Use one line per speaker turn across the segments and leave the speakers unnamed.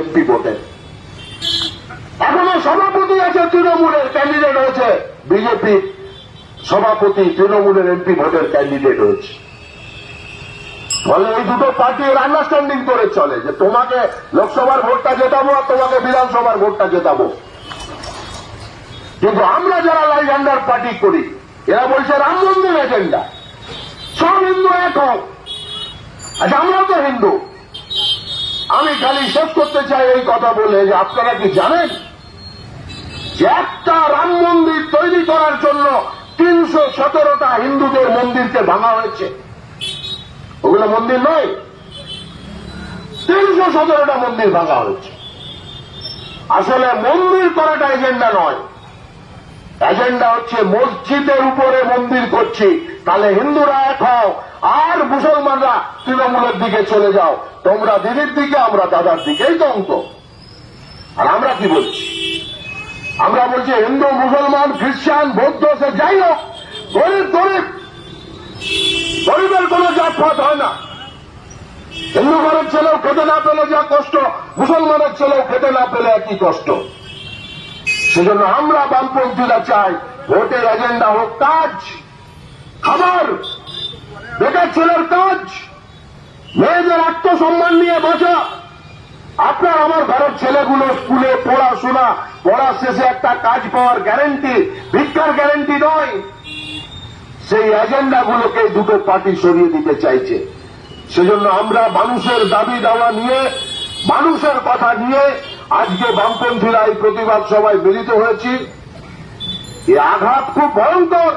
MP ভোটে এখনও সভাপতি আছে, তৃণমূলের ক্যান্ডিডেট হয়েছে। বিজেপি সভাপতি, তৃণমূলের এমপি ভোটের ক্যান্ডিডেট হয়েছে। ফলে এই দুটো পার্টি আন্ডারস্ট্যান্ডিং করে চলে যে তোমাকে লোকসভার ভোটটা জেতাবো আর তোমাকে বিধানসভার ভোটটা জেতাবো। কিন্তু আমরা যারা লাইভ আন্ডার পার্টি করি, এরা বলছে রাম মন্দির এজেন্ডা সব হিন্দু এক হোক। আচ্ছা আমরাও তো হিন্দু। আমি খালি শেষ করতে চাই এই কথা বলে যে আপনারা কি জানেন যে একটা রাম মন্দির তৈরি করার জন্য তিনশো সতেরোটা হিন্দুদের মন্দিরকে ভাঙা হয়েছে? ওগুলো মন্দির নয়। তিনশো সতেরোটা মন্দির ভাঙা হয়েছে। আসলে মন্দির করাটা এজেন্ডা নয়। এজেন্ডা হচ্ছে মসজিদের উপরে মন্দির করছি। তাহলে হিন্দুরা এক হও আর মুসলমানরা তৃণমূলের দিকে চলে যাও। তোমরা দিদির দিকে, আমরা দাদার দিকেই তো আর আমরা কি বলছি? আমরা বলছি, হিন্দু, মুসলমান, খ্রিস্টান, বৌদ্ধ, সে যাই হোক, গরিব গরিব গরিবের কোন জাতপাত হয় না। হিন্দু ঘরের ছেলেও খেতে না পেলে যা কষ্ট, মুসলমানের ছেলেও খেতে না পেলে একই কষ্ট। সেজন্য আমরা বামপন্থীরা চাই, ভোটের এজেন্ডা হোক কাজ খাবার বেকার ছেলের কাজ। মেয়েদের আত্মসম্মান নিয়ে বাঁচা আপনার আমার ঘরের ছেলেগুলো স্কুলে পড়াশোনা পড়ার শেষে একটা কাজ পাওয়ার গ্যারেন্টি ভিক্ষার গ্যারেন্টি নয়। সেই এজেন্ডাগুলোকে দুটো পার্টি সরিয়ে দিতে চাইছে। সেজন্য আমরা মানুষের দাবি দাওয়া নিয়ে, মানুষের কথা নিয়ে আজকে বামপন্থীরা এই প্রতিবাদ সভায় মিলিত হয়েছি। এই আঘাত খুব ভয়ঙ্কর।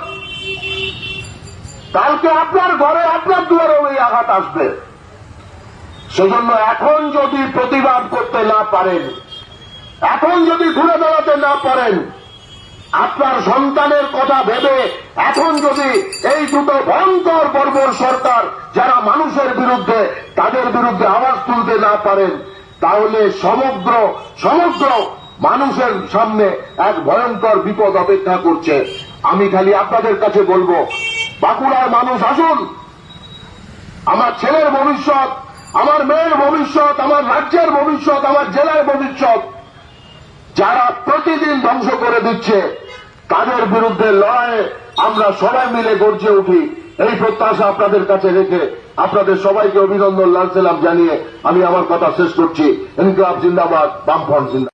কালকে আপনার ঘরে আপনার দুয়ারেও এই আঘাত আসবে। সেজন্য এখন যদি প্রতিবাদ করতে না পারেন, এখন যদি ঘুরে দাঁড়াতে না পারেন, আপনার সন্তানের কথা ভেবে এখন যদি এই দুটো ভয়ঙ্কর বর্বর সরকার যারা মানুষের বিরুদ্ধে, তাদের বিরুদ্ধে আওয়াজ তুলতে না পারেন, তাহলে সমগ্র সমগ্র মানুষের সামনে এক ভয়ঙ্কর বিপদ অপেক্ষা করছে। আমি খালি আপনাদের কাছে বলব বাঁকুড়ার মানুষ আসুন। আমার ছেলের ভবিষ্যৎ, আমার মেয়ের ভবিষ্যৎ, আমার রাজ্যের ভবিষ্যৎ, আমার জেলার ভবিষ্যৎ, যারা প্রতিদিন ধ্বংস করে দিচ্ছে, তাদের বিরুদ্ধে লড়াইয়ে আমরা সবাই মিলে গর্জে উঠি। এই প্রত্যাশা আপনাদের কাছে রেখে আপনাদের সবাইকে অভিনন্দন, লাল সালাম জানিয়ে আমি আমার কথা শেষ করছি। ইনকলাব জিন্দাবাদ, বামফ্রন্ট জিন্দাবাদ।